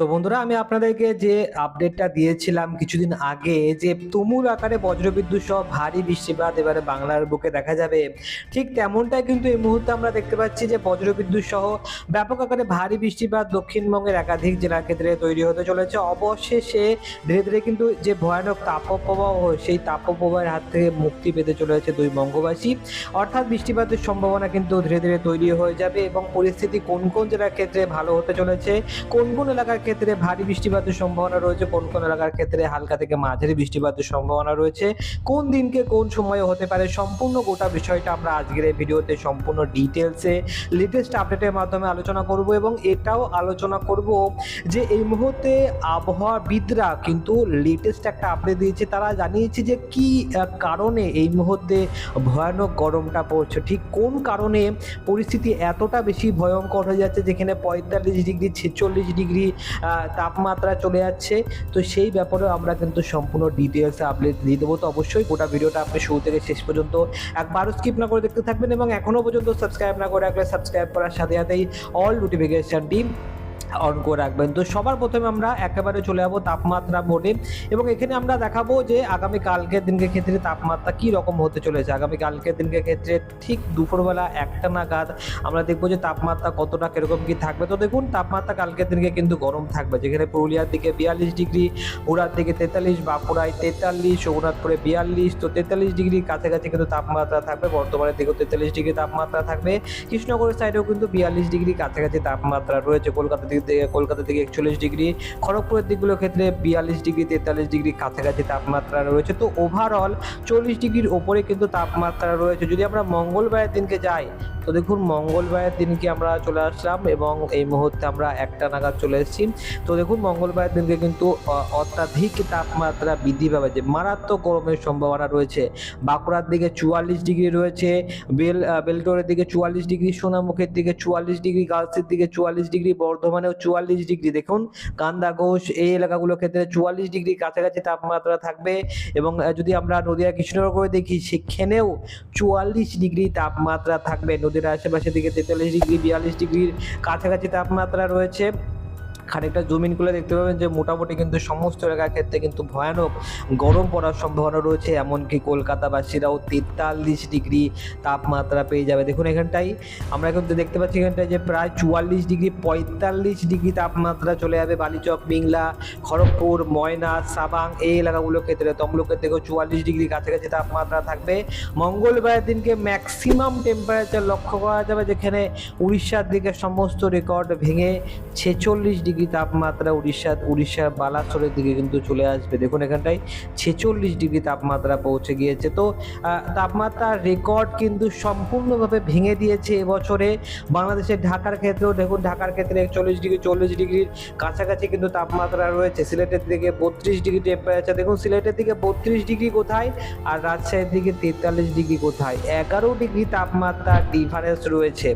তো বন্ধুরা, আমি আপনাদেরকে যে আপডেটটা দিয়েছিলাম কিছুদিন আগে, যে তুমুল আকারে বজ্রবিদ্যুৎ সহ ভারী বৃষ্টিপাত এবারে বাংলার বুকে দেখা যাবে, ঠিক তেমনটাই কিন্তু এই মুহূর্তে আমরা দেখতে পাচ্ছি যে বজ্রবিদ্যুৎ সহ ব্যাপক আকারে ভারী বৃষ্টিপাত দক্ষিণবঙ্গের একাধিক জেলার ক্ষেত্রে তৈরি হতে চলেছে। অবশেষে ধীরে ধীরে কিন্তু যে ভয়ানক তাপপ্রবাহ, সেই তাপপ্রবাহের হাত থেকে মুক্তি পেতে চলেছে দুই বঙ্গবাসী। অর্থাৎ বৃষ্টিপাতের সম্ভাবনা কিন্তু ধীরে ধীরে তৈরি হয়ে যাবে এবং পরিস্থিতি কোন কোন জেলার ক্ষেত্রে ভালো হতে চলেছে, কোন কোন এলাকার ক্ষেত্রে ভারী বৃষ্টিপাতের সম্ভাবনা রয়েছে। কোন কোন এলাকার ক্ষেত্রে হালকা থেকে মাঝারি বৃষ্টিপাতের সম্ভাবনা রয়েছে। কোন দিনকে কোন সময়ে হতে পারে সম্পূর্ণ গোটা বিষয়টা আমরা আজকের এই ভিডিওতে সম্পূর্ণ ডিটেলসে লেটেস্ট আপডেটের মাধ্যমে আলোচনা করব এবং এটাও আলোচনা করব যে এই মুহূর্তে আবহাওয়াবিদরা কিন্তু লেটেস্ট একটা আপডেট দিয়েছে। তারা জানিয়েছে যে কি কারণে এই মুহূর্তে ভয়ানক গরমটা পড়ছে। ঠিক কোন কারণে পরিস্থিতি এতটা বেশি ভয়ঙ্কর হয়ে যাচ্ছে যেখানে পঁয়তাল্লিশ ডিগ্রি, ছেচল্লিশ ডিগ্রি তাপমাত্রা চলে যাচ্ছে। তো সেই ব্যাপারেও আমরা কিন্তু সম্পূর্ণ ডিটেলস আপডেট দিয়ে দেবো। তো অবশ্যই গোটা ভিডিওটা আপনি শুরু থেকে শেষ পর্যন্ত একবারও স্কিপ না করে দেখতে থাকবেন এবং এখনও পর্যন্ত সাবস্ক্রাইব না করে রাখলে সাবস্ক্রাইব করার সাথে সাথেই অল নোটিফিকেশানটি অন করে রাখবেন। তো সবার প্রথমে আমরা একেবারে চলে যাব তাপমাত্রা মোডে এবং এখানে আমরা দেখাবো যে আগামী কালকের দিনকে ক্ষেত্রে তাপমাত্রা কি রকম হতে চলেছে। আগামী কালকের দিনকে ক্ষেত্রে ঠিক দুপুরবেলা একটা নাগাদ আমরা দেখব যে তাপমাত্রা কতটা কীরকম কি থাকবে। তো দেখুন, তাপমাত্রা কালকের দিনকে কিন্তু গরম থাকবে। যেখানে পুরুলিয়ার দিকে বিয়াল্লিশ ডিগ্রি উড়ার দিকে তেতাল্লিশ, বাঁকুড়ায় তেতাল্লিশ রঘুনাথপুরে বিয়াল্লিশ, তো তেতাল্লিশ ডিগ্রির কাছাকাছি কিন্তু তাপমাত্রা থাকবে। বর্তমানের দিকেও তেতাল্লিশ ডিগ্রি তাপমাত্রা থাকবে। কৃষ্ণনগরের সাইডেও কিন্তু বিয়াল্লিশ ডিগ্রি কাছাকাছি তাপমাত্রা রয়েছে। কলকাতা দিক থেকে কলকাতা থেকে একচল্লিশ ডিগ্রি, খড়গপুরের দিকগুলোর ক্ষেত্রে বিয়াল্লিশ ডিগ্রি, তেতাল্লিশ ডিগ্রি কাছাকাছি তাপমাত্রা রয়েছে। তো ওভারঅল চল্লিশ ডিগ্রির ওপরে কিন্তু তাপমাত্রা রয়েছে। যদি আমরা মঙ্গলবারের দিনকে যাই তো দেখুন, মঙ্গলবারের দিনকে আমরা চলে আসলাম এবং এই মুহূর্তে আমরা একটা নাগাদ চলে এসেছি। তো দেখুন, মঙ্গলবারের দিনকে কিন্তু অত্যাধিক তাপমাত্রা বৃদ্ধি পাবে। যে মারাত্মক গরমের সম্ভাবনা রয়েছে। বাঁকুড়ার দিকে চুয়াল্লিশ ডিগ্রি রয়েছে, বেল বেলটোরের দিকে চুয়াল্লিশ ডিগ্রি, সোনামুখের দিকে চুয়াল্লিশ ডিগ্রি গার্লসের দিকে চুয়াল্লিশ ডিগ্রি, বর্ধমানেও চুয়াল্লিশ ডিগ্রি। দেখুন, কান্দা ঘোষ এই এলাকাগুলোর ক্ষেত্রে চুয়াল্লিশ ডিগ্রি কাছাকাছি তাপমাত্রা থাকবে এবং যদি আমরা নদিয়া কৃষ্ণনগর দেখি, সেখানেও চুয়াল্লিশ ডিগ্রি তাপমাত্রা থাকবে নদীর আশেপাশে দিকে তেতাল্লিশ ডিগ্রি বিয়াল্লিশ ডিগ্রির কাছাকাছি তাপমাত্রা রয়েছে। খানিকটা জমিন খুলে দেখতে পাবেন যে মোটামুটি কিন্তু সমস্ত এলাকার ক্ষেত্রে কিন্তু ভয়ানক গরম পড়ার সম্ভাবনা রয়েছে। এমনকি কলকাতাবাসীরাও তেতাল্লিশ ডিগ্রি তাপমাত্রা পেয়ে যাবে। দেখুন এখানটাই আমরা কিন্তু দেখতে পাচ্ছি এখানটায় যে প্রায় চুয়াল্লিশ ডিগ্রি, পঁয়তাল্লিশ ডিগ্রি তাপমাত্রা চলে যাবে বালিচক পিংলা খড়গপুর, ময়না, সাবাং এই এলাকাগুলোর ক্ষেত্রে। তমলুকের থেকেও চুয়াল্লিশ ডিগ্রি কাছাকাছি তাপমাত্রা থাকবে। মঙ্গলবারের দিনকে ম্যাক্সিমাম টেম্পারেচার লক্ষ্য করা যাবে যেখানে উড়িষ্যার দিকে সমস্ত রেকর্ড ভেঙে ছেচল্লিশ ডিগ্রি তাপমাত্রা উড়িষ্যা, উড়িষ্যার বালাসোরের দিকে কিন্তু চলে আসবে। দেখুন এখানটায় ছেচল্লিশ ডিগ্রি তাপমাত্রা পৌঁছে গিয়েছে। তো তাপমাত্রার রেকর্ড কিন্তু সম্পূর্ণভাবে ভেঙে দিয়েছে এবছরে। বাংলাদেশের ঢাকার ক্ষেত্রেও দেখুন, ঢাকার ক্ষেত্রে একচল্লিশ ডিগ্রি, চল্লিশ ডিগ্রির কাছাকাছি কিন্তু তাপমাত্রা রয়েছে। সিলেটের দিকে বত্রিশ ডিগ্রি টেম্পারেচার দেখুন সিলেটের দিকে বত্রিশ ডিগ্রি কোথায় আর রাজশাহীর দিকে তেতাল্লিশ ডিগ্রি কোথায়? এগারো ডিগ্রি তাপমাত্রা ডিফারেন্স রয়েছে।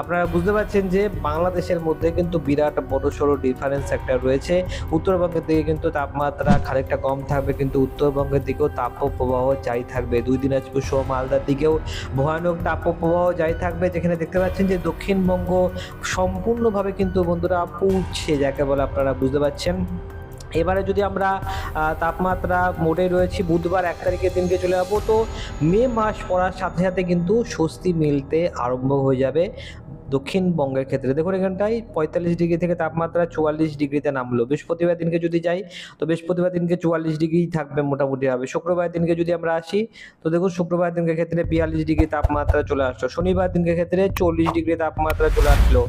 আপনারা বুঝতে পারছেন যে বাংলাদেশের মধ্যে কিন্তু বিরাট বড় সড়ো ডিফারেন্স একটা রয়েছে। উত্তরবঙ্গের দিকে কিন্তু তাপমাত্রা খানিকটা কম থাকবে, কিন্তু উত্তরবঙ্গের দিকেও তাপপ্রবাহ যাই থাকবে। দুই দিনাজপুর সহ মালদার দিকেও ভয়ানক তাপপ্রবাহ যাই থাকবে, যেখানে দেখতে পাচ্ছেন যে দক্ষিণবঙ্গ সম্পূর্ণভাবে কিন্তু বন্ধুরা পুড়ছে, যাকে বলে আপনারা বুঝতে পারছেন। এবারে যদি আমরা তাপমাত্রা মোডে রয়েছি, বুধবার এক তারিখের দিনকে চলে যাব তো মে মাস পড়ার সাথে সাথে কিন্তু স্বস্তি মিলতে আরম্ভ হয়ে যাবে। দক্ষিণবঙ্গের ক্ষেত্রে। দেখুন, এখানটায় পঁয়তাল্লিশ ডিগ্রি থেকে তাপমাত্রা চুয়াল্লিশ ডিগ্রিতে নামলো। বৃহস্পতিবার দিনকে যদি যাই, তো বৃহস্পতিবার দিনকে চুয়াল্লিশ ডিগ্রি থাকবে মোটামুটি হবে শুক্রবার দিনকে যদি আমরা আসি, তো দেখুন, শুক্রবার দিনকে ক্ষেত্রে বিয়াল্লিশ ডিগ্রি তাপমাত্রা চলে আসলো। শনিবার দিনকে ক্ষেত্রে চল্লিশ ডিগ্রি তাপমাত্রা চলে আসলো।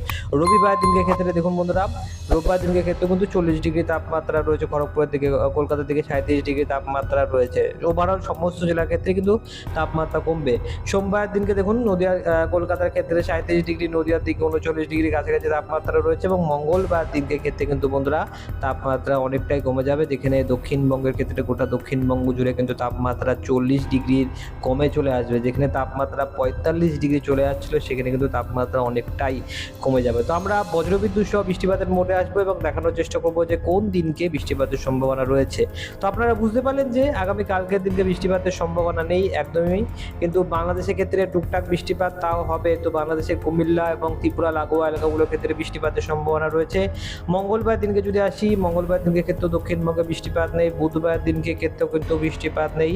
রবিবার দিনকে ক্ষেত্রে দেখুন বন্ধুরা, রোববার দিনকে ক্ষেত্রে কিন্তু চল্লিশ ডিগ্রি তাপমাত্রা রয়েছে খড়গপুরের দিকে কলকাতার দিকে সাঁত্রিশ ডিগ্রি তাপমাত্রা রয়েছে। ওভারঅল সমস্ত জেলার ক্ষেত্রে কিন্তু তাপমাত্রা কমবে। সোমবার দিনকে দেখুন, নদিয়া কলকাতার ক্ষেত্রে সাঁত্রিশ ডিগ্রি নদিয়ার দিকে উনচল্লিশ ডিগ্রি কাছাকাছি তাপমাত্রা রয়েছে এবং মঙ্গলবার দিনকে ক্ষেত্রে কিন্তু বন্ধুরা তাপমাত্রা অনেকটাই কমে যাবে। যেখানে দক্ষিণবঙ্গের ক্ষেত্রে গোটা দক্ষিণবঙ্গ জুড়ে কিন্তু তাপমাত্রা চল্লিশ ডিগ্রির কমে চলে আসবে। যেখানে তাপমাত্রা পঁয়তাল্লিশ ডিগ্রি চলে আসছিল, সেখানে কিন্তু তাপমাত্রা অনেকটাই কমে যাবে। তো আমরা বজ্রবিদ্যুৎ সহ বৃষ্টিপাতের মোডে আসব এবং দেখানোর চেষ্টা করব যে কোন দিনকে বৃষ্টিপাতের সম্ভাবনা রয়েছে। তো আপনারা বুঝতে পারলেন যে আগামী কালকের দিনকে বৃষ্টিপাতের সম্ভাবনা নেই, একদমই। কিন্তু বাংলাদেশের ক্ষেত্রে টুকটাক বৃষ্টিপাত তাও হবে। তো বাংলাদেশের কুমিল্লা এবং ত্রিপুরা লাগোয়া এলাকাগুলোর ক্ষেত্রে বৃষ্টিপাতের সম্ভাবনা রয়েছে। মঙ্গলবার দিনকে যদি আসি, মঙ্গলবার দিনকে ক্ষেত্রে দক্ষিণবঙ্গে বৃষ্টিপাত নেই, বুধবার দিনকে ক্ষেত্রেও কিন্তু বৃষ্টিপাত নেই।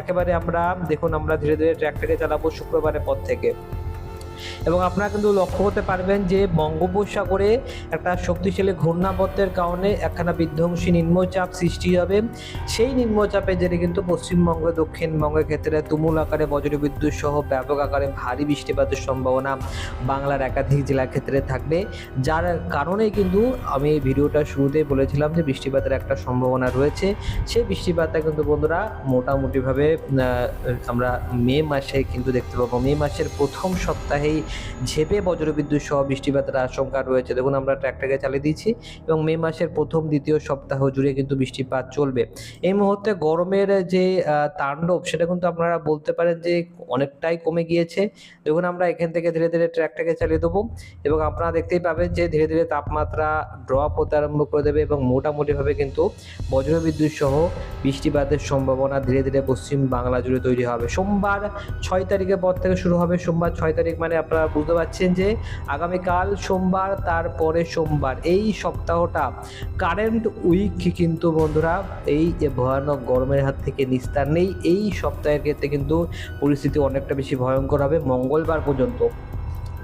একেবারে আমরা, দেখুন, আমরা ধীরে ধীরে ট্র্যাকটাকে চালাবো শুক্রবারের পর থেকে। এবং আপনারা কিন্তু লক্ষ্য করতে পারবেন যে বঙ্গোপসাগরে একটা শক্তিশালী ঘূর্ণাবর্তের কারণে একখানা বিধ্বংসী নিম্নচাপ সৃষ্টি হবে। সেই নিম্নচাপের জেরে কিন্তু পশ্চিমবঙ্গ, দক্ষিণবঙ্গের ক্ষেত্রে তুমুল আকারে বজ্রবিদ্যুৎ সহ ব্যাপক আকারে ভারী বৃষ্টিপাতের সম্ভাবনা বাংলার একাধিক জেলার ক্ষেত্রে থাকবে। যার কারণে কিন্তু আমি এই ভিডিওটা শুরুতেই বলেছিলাম যে বৃষ্টিপাতের একটা সম্ভাবনা রয়েছে। সেই বৃষ্টিপাতটা কিন্তু বন্ধুরা মোটামুটিভাবে আমরা মে মাসে কিন্তু দেখতে পাবো। মে মাসের প্রথম সপ্তাহেই ঝেপে বজ্রবিদ্যুৎ সহ বৃষ্টিপাতের আশঙ্কা রয়েছে। দেখুন, আমরা ট্র্যাকটাকে চালিয়ে দিচ্ছি এবং মে মাসের প্রথম, দ্বিতীয় সপ্তাহ জুড়ে কিন্তু বৃষ্টিপাত চলবে। এই মুহূর্তে গরমের যে তাণ্ডব, সেটা কিন্তু আপনারা বলতে পারেন যে, অনেকটাই কমে গিয়েছে। দেখুন, আমরা এখান থেকে ধীরে ধীরে ট্র্যাকটাকে চালিয়ে দেবো এবং আপনারা দেখতেই পাবেন যে, ধীরে ধীরে তাপমাত্রা ড্রপ হতে আরম্ভ করে দেবে এবং মোটামুটিভাবে কিন্তু বজ্রবিদ্যুৎ সহ বৃষ্টিপাতের সম্ভাবনা ধীরে ধীরে পশ্চিম বাংলা জুড়ে তৈরি হবে। সোমবার ছয় তারিখের পর থেকে শুরু হবে। সোমবার ছয় তারিখ মানে আপনারা বুঝতে পারছেন যে আগামীকাল সোমবার, তারপরে সোমবার। এই সপ্তাহটা কারেন্ট উইক কিন্তু বন্ধুরা, এই যে ভয়ানক গরমের হাত থেকে নিস্তার নেই। এই সপ্তাহের ক্ষেত্রে কিন্তু পরিস্থিতি অনেকটা বেশি ভয়ঙ্কর হবে। মঙ্গলবার পর্যন্ত।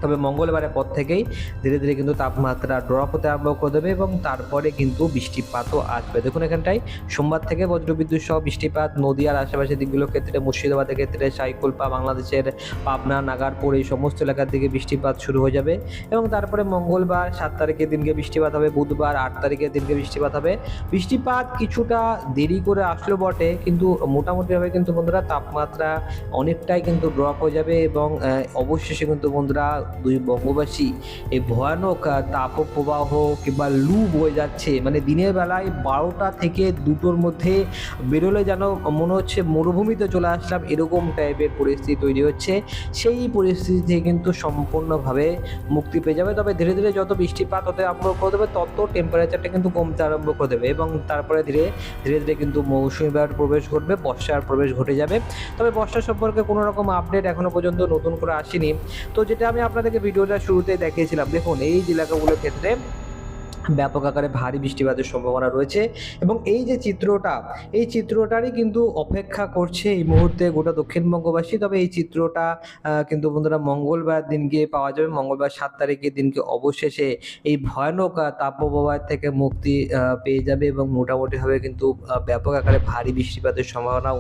তবে মঙ্গলবারের পর থেকেই ধীরে ধীরে কিন্তু তাপমাত্রা ড্রপ হতে আরম্ভ করে দেবে এবং তারপরে কিন্তু বৃষ্টিপাতও আসবে। দেখুন এখানটায় সোমবার থেকে বজ্রবিদ্যুৎ সহ বৃষ্টিপাত, নদীয়ার আশেপাশের দিকগুলোর ক্ষেত্রে, মুর্শিদাবাদের ক্ষেত্রে সাইকুলপা বাংলাদেশের পাবনা, নাগারপুর, এই সমস্ত এলাকার দিকে বৃষ্টিপাত শুরু হয়ে যাবে এবং তারপরে মঙ্গলবার সাত তারিখের দিনকে বৃষ্টিপাত হবে, বুধবার আট তারিখের দিনকে বৃষ্টিপাত হবে। বৃষ্টিপাত কিছুটা দেরি করে আসলো বটে, কিন্তু মোটামুটিভাবে কিন্তু বন্ধুরা তাপমাত্রা অনেকটাই কিন্তু ড্রপ হয়ে যাবে এবং অবশেষে কিন্তু বন্ধুরা দুই বঙ্গবাসী এই ভয়ানক তাপপ্রবাহ কিংবা লু বয়ে যাচ্ছে। মানে দিনের বেলায় বারোটা থেকে দুটোর মধ্যে বেরোলে যেন মনে হচ্ছে মরুভূমিতে চলে আসলাম, এরকম টাইপের পরিস্থিতি তৈরি হচ্ছে। সেই পরিস্থিতি থেকে কিন্তু সম্পূর্ণভাবে মুক্তি পেয়ে যাবে। তবে ধীরে ধীরে যত বৃষ্টিপাত হতে আরম্ভ করে দেবে, তত টেম্পারেচারটা কিন্তু কমতে আরম্ভ করে দেবে এবং তারপরে ধীরে ধীরে ধীরে কিন্তু মৌসুমি বায়ুর প্রবেশ ঘটবে, বর্ষার প্রবেশ ঘটে যাবে। তবে বর্ষা সম্পর্কে কোনো রকম আপডেট এখনও পর্যন্ত নতুন করে আসেনি। তো যেটা আমি আপনাদেরকে ভিডিওটা শুরুতে দেখিয়েছিলাম। দেখুন এই এলাকাগুলোর ক্ষেত্রে ব্যাপক আকারে ভারী বৃষ্টিপাতের সম্ভাবনা রয়েছে এবং এই যে চিত্রটা, এই চিত্রটারই কিন্তু অপেক্ষা করছে এই মুহূর্তে গোটা দক্ষিণবঙ্গবাসী। তবে এই চিত্রটা কিন্তু বন্ধুরা মঙ্গলবার দিনকে পাওয়া যাবে। মঙ্গলবার সাত তারিখের দিনকে অবশেষে এই ভয়ানক তাপপ্রবাহ থেকে মুক্তি পেয়ে যাবে এবং মোটামুটিভাবে কিন্তু ব্যাপক আকারে ভারী বৃষ্টিপাতের সম্ভাবনাও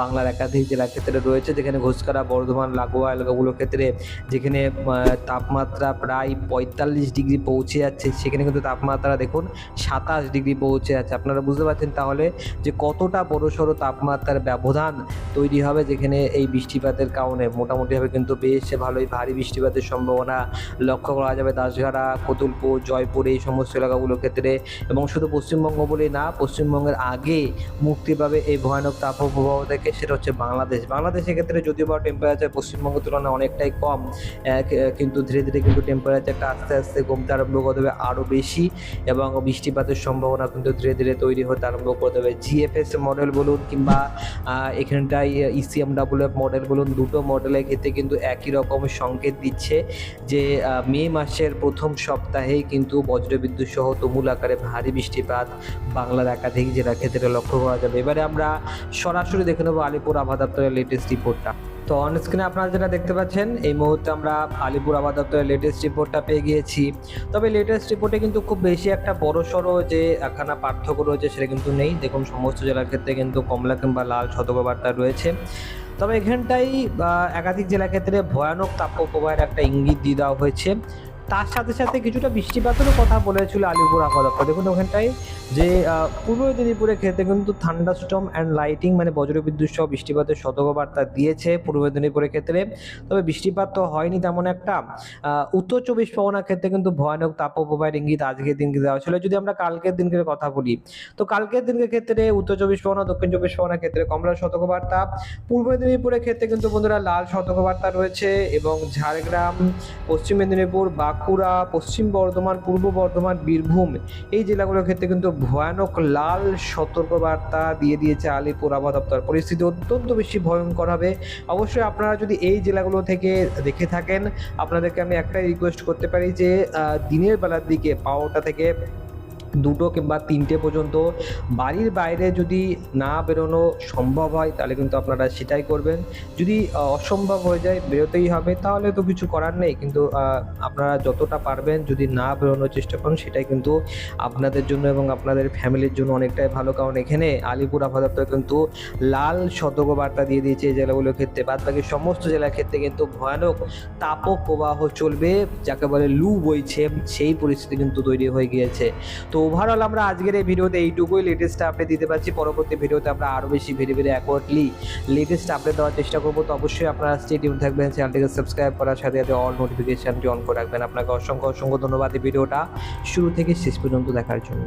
বাংলার একাধিক জেলার ক্ষেত্রে রয়েছে। যেখানে ঘোষকারা, বর্ধমান, লাগোয়া এলাকাগুলোর ক্ষেত্রে যেখানে তাপমাত্রা প্রায় পঁয়তাল্লিশ ডিগ্রি পৌঁছে যাচ্ছে, সেখানে কিন্তু তাপমাত্রা দেখুন সাতাশ ডিগ্রি পৌঁছে যাচ্ছে। আপনারা বুঝতে পারছেন তাহলে যে কতটা বড় সড়ো তাপমাত্রার ব্যবধান তৈরি হবে যেখানে এই বৃষ্টিপাতের কারণে। মোটামুটিভাবে কিন্তু বেশ ভালোই ভারী বৃষ্টিপাতের সম্ভাবনা লক্ষ্য করা যাবে। দাসগাড়া, কতুলপুর, জয়পুর এই সমস্ত এলাকাগুলোর ক্ষেত্রে এবং শুধু পশ্চিমবঙ্গ বলেই না, পশ্চিমবঙ্গের আগে মুক্তি পাবে এই ভয়ানক তাপপ্রবাহ থেকে, সেটা হচ্ছে বাংলাদেশ। বাংলাদেশের ক্ষেত্রে যদিও বা টেম্পারেচার পশ্চিমবঙ্গের তুলনায় অনেকটাই কম কিন্তু ধীরে ধীরে কিন্তু টেম্পারেচারটা আস্তে আস্তে কমতে আরম্ভ দেবে আরও বেশি। এবং বৃষ্টিপাতের সম্ভাবনা কিন্তু ধীরে ধীরে তৈরি হতে আরম্ভ করে দেবে। জিএফএস মডেল বলুন কিংবা এখানটায় ইসিএম ডাবল এফ মডেল বলুন, দুটো মডেলের ক্ষেত্রে কিন্তু একই রকম সংকেত দিচ্ছে যে মে মাসের প্রথম সপ্তাহেই কিন্তু বজ্রবিদ্যুৎ সহ তুমুল আকারে ভারী বৃষ্টিপাত বাংলার একাধিক জেলার ক্ষেত্রে লক্ষ্য করা যাবে। এবারে আমরা সরাসরি দেখে নেব আলিপুর আবহাওয়া দপ্তরের লেটেস্ট রিপোর্টটা তো অন স্ক্রিনে আপনারা যেটা দেখতে পাচ্ছেন, এই মুহূর্তে আমরা আলিপুর আবাদ দপ্তরের লেটেস্ট রিপোর্টটা পেয়ে গিয়েছি। তবে লেটেস্ট রিপোর্টে কিন্তু খুব বেশি একটা বড় সড়ো যে একখানা পার্থক্য রয়েছে সেটা কিন্তু নেই। দেখুন, সমস্ত জেলার ক্ষেত্রে কিন্তু কমলা কিংবা লাল সতর্কবার্তা রয়েছে। তবে এখানটাই একাধিক জেলার ক্ষেত্রে ভয়ানক তাপপ্রবাহের একটা ইঙ্গিত দিয়ে দেওয়া হয়েছে। তার সাথে সাথে কিছুটা বৃষ্টিপাতেরও কথা বলেছিল আলিপুর আবহাওয়া দেখুন ওখানটায় যে পূর্ব মেদিনীপুরের ক্ষেত্রে কিন্তু থান্ডারস্টর্ম অ্যান্ড লাইটিং মানে বজ্রবিদ্যুৎ সহ বৃষ্টিপাতের সতর্কবার্তা দিয়েছে পূর্ব মেদিনীপুরের ক্ষেত্রে। তবে বৃষ্টিপাত তো হয়নি তেমন একটা। উত্তর চব্বিশ পরগনার ক্ষেত্রে কিন্তু ভয়ানক তাপপ্রবাহের ইঙ্গিত আজকের দিনকে দেওয়া ছিল যদি আমরা কালকের দিনকে কথা বলি, তো কালকের দিনকে ক্ষেত্রে উত্তর চব্বিশ পরগনা, দক্ষিণ চব্বিশ পরগনার ক্ষেত্রে কমলা সতর্কবার্তা। পূর্ব মেদিনীপুরের ক্ষেত্রে কিন্তু বন্ধুরা লাল সতর্কবার্তা রয়েছে এবং ঝাড়গ্রাম, পশ্চিম মেদিনীপুর বাঁকুড়া, পশ্চিম বর্ধমান, পূর্ব বর্ধমান, বীরভূম এই জেলাগুলোর ক্ষেত্রে কিন্তু ভয়ানক লাল সতর্কবার্তা দিয়ে দিয়েছে আলিপুর আবহাওয়া দপ্তর। পরিস্থিতি অত্যন্ত বেশি ভয়ঙ্কর হবে। অবশ্যই আপনারা যদি এই জেলাগুলো থেকে দেখে থাকেন, আপনাদেরকে আমি একটাই রিকোয়েস্ট করতে পারি যে দিনের বেলার দিকে পাওয়াটা থেকে দুটো কিংবা তিনটে পর্যন্ত বাড়ির বাইরে যদি না বেরোনো সম্ভব হয়, তাহলে কিন্তু আপনারা সেটাই করবেন। যদি অসম্ভব হয়ে যায়, বেরোতেই হবে, তাহলে তো কিছু করার নেই। কিন্তু আপনারা যতটা পারবেন যদি না বেরোনোর চেষ্টা করেন, সেটাই কিন্তু আপনাদের জন্য এবং আপনাদের ফ্যামিলির জন্য অনেকটাই ভালো। কারণ এখানে আলিপুর আবহাওয়া কিন্তু লাল সতর্কবার্তা দিয়ে দিয়েছে এই জেলাগুলোর ক্ষেত্রে। বাদ বাকি সমস্ত জেলার ক্ষেত্রে কিন্তু ভয়ানক তাপ প্রবাহ চলবে, যাকে বলে লু বইছে, সেই পরিস্থিতি কিন্তু তৈরি হয়ে গিয়েছে। তো ওভারঅল আমরা আজকের এই ভিডিওতে এইটুকুই লেটেস্ট আপডেট দিতে পারছি। পরবর্তী ভিডিওতে আমরা আরও বেশি video video accordingly latest update দেওয়ার চেষ্টা করব। তো অবশ্যই আপনারা স্টেডিয়াম থাকবেন চ্যানেলটিকে সাবস্ক্রাইব করার সাথে সাথে অল নোটিফিকেশানটি অন করে রাখবেন। আপনাকে অসংখ্য অসংখ্য ধন্যবাদ এই ভিডিওটা। শুরু থেকে শেষ পর্যন্ত দেখার জন্য।